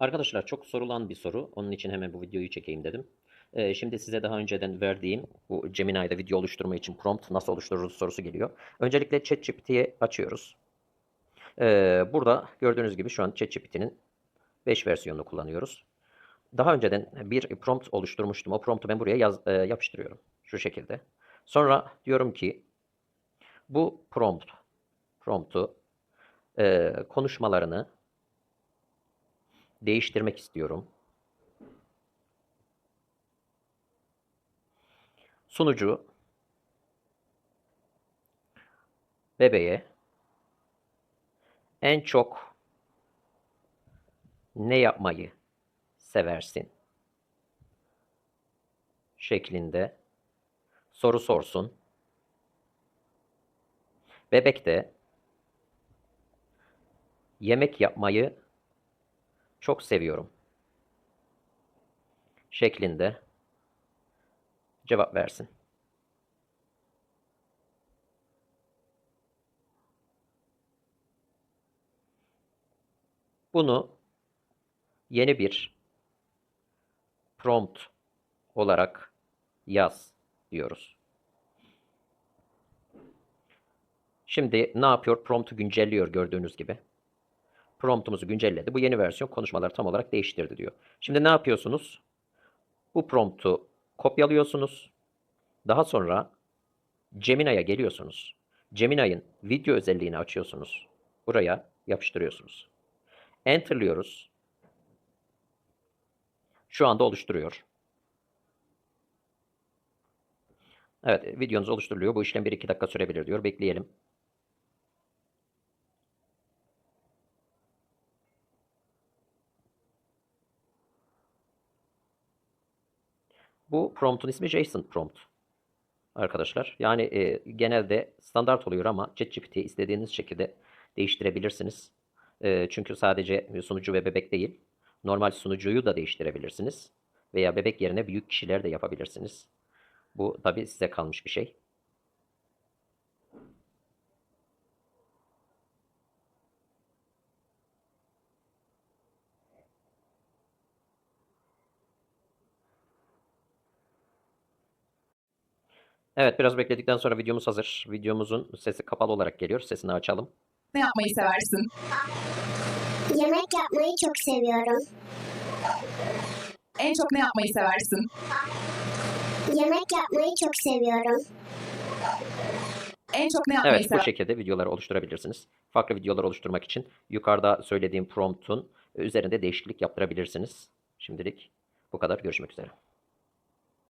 Arkadaşlar çok sorulan bir soru. Onun için hemen bu videoyu çekeyim dedim. Ee, şimdi size daha önceden verdiğim bu Gemini'de video oluşturma için prompt nasıl oluştururuz sorusu geliyor. Öncelikle ChatGPT'ye açıyoruz. Ee, burada gördüğünüz gibi şu an ChatGPT'nin 5 versiyonunu kullanıyoruz. Daha önceden bir prompt oluşturmuştum. O promptu ben buraya yaz, e, yapıştırıyorum. Şu şekilde. Sonra diyorum ki bu prompt promptu e, konuşmalarını değiştirmek istiyorum. Sunucu bebeğe en çok ne yapmayı seversin şeklinde soru sorsun. Bebek de yemek yapmayı çok seviyorum şeklinde cevap versin. Bunu yeni bir prompt olarak yaz diyoruz. Şimdi ne yapıyor? Prompt'u güncelliyor gördüğünüz gibi. Prompt'umuzu güncelledi. Bu yeni versiyon konuşmaları tam olarak değiştirdi diyor. Şimdi ne yapıyorsunuz? Bu prompt'u kopyalıyorsunuz. Daha sonra Gemini'ye geliyorsunuz. Gemini'nin video özelliğini açıyorsunuz. Buraya yapıştırıyorsunuz. Enter'lıyoruz. Şu anda oluşturuyor. Evet, videonuz oluşturuluyor. Bu işlem 1-2 dakika sürebilir diyor. Bekleyelim. Bu promptun ismi JSON prompt. Arkadaşlar. Yani e, genelde standart oluyor ama ChatGPT'yi istediğiniz şekilde değiştirebilirsiniz. E, çünkü sadece sunucu ve bebek değil, normal sunucuyu da değiştirebilirsiniz. Veya bebek yerine büyük kişiler de yapabilirsiniz. Bu tabi size kalmış bir şey. Evet biraz bekledikten sonra videomuz hazır. Videomuzun sesi kapalı olarak geliyor. Sesini açalım. Ne yapmayı seversin? Yemek yapmayı çok seviyorum. En çok ne yapmayı seversin? Yemek yapmayı çok seviyorum. En çok ne yapmayı Evet bu seversin? şekilde videoları oluşturabilirsiniz. Farklı videolar oluşturmak için yukarıda söylediğim promptun üzerinde değişiklik yaptırabilirsiniz. Şimdilik bu kadar. Görüşmek üzere.